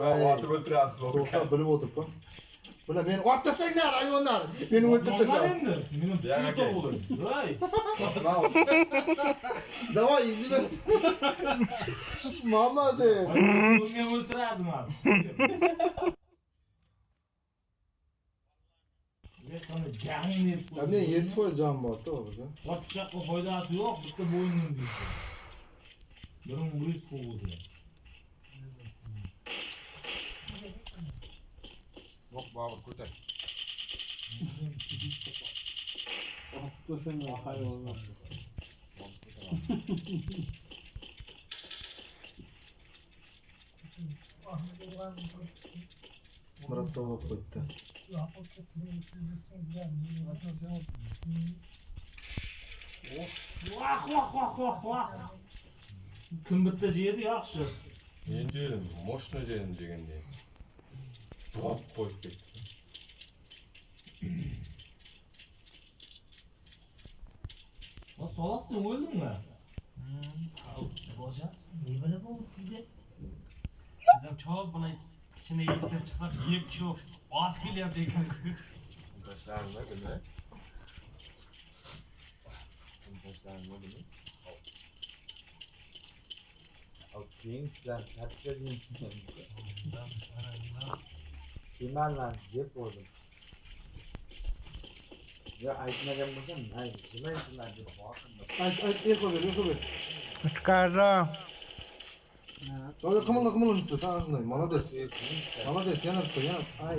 Ay. Waterworld 300 bölüm olduk lan. Ulan ben what sen ne hayvanlar? Beni öldürtesen. Normalindir. Benim Ya, okay. olur. Vay. Bravo. Dava izlemez. Mama de. Bugün öldürerdim abi. Ve sana cahil herif bu. Abi 7 foy can var da orada. Bak bıçakla faydası yok. Bu da boynunu diyor. Bunun risk kovuzu. Бабок, көтер Кім бітті жеді жақсы. мен жедім мощно жедім дегендей. Қойып кетті Va Saloh sen o'ldingmi? Boja, ne bilib oldi sizga? Biz ham chol buni ichine yetishtirib chiqsak yeb cho'q ot kelyapti ekan tashlarmi nima tashlarmi nima keyin sizlar katta Kemallarni jeb bo'ldim. Yo aytmagan bo'lsam, ay, Aç aç yakla ver yakla ver. Çıkardım. Sonra kımılda kımılda üstü. Tamam ağzındayım. Bana des. Bana des yanar tutuyor yanar. Ay.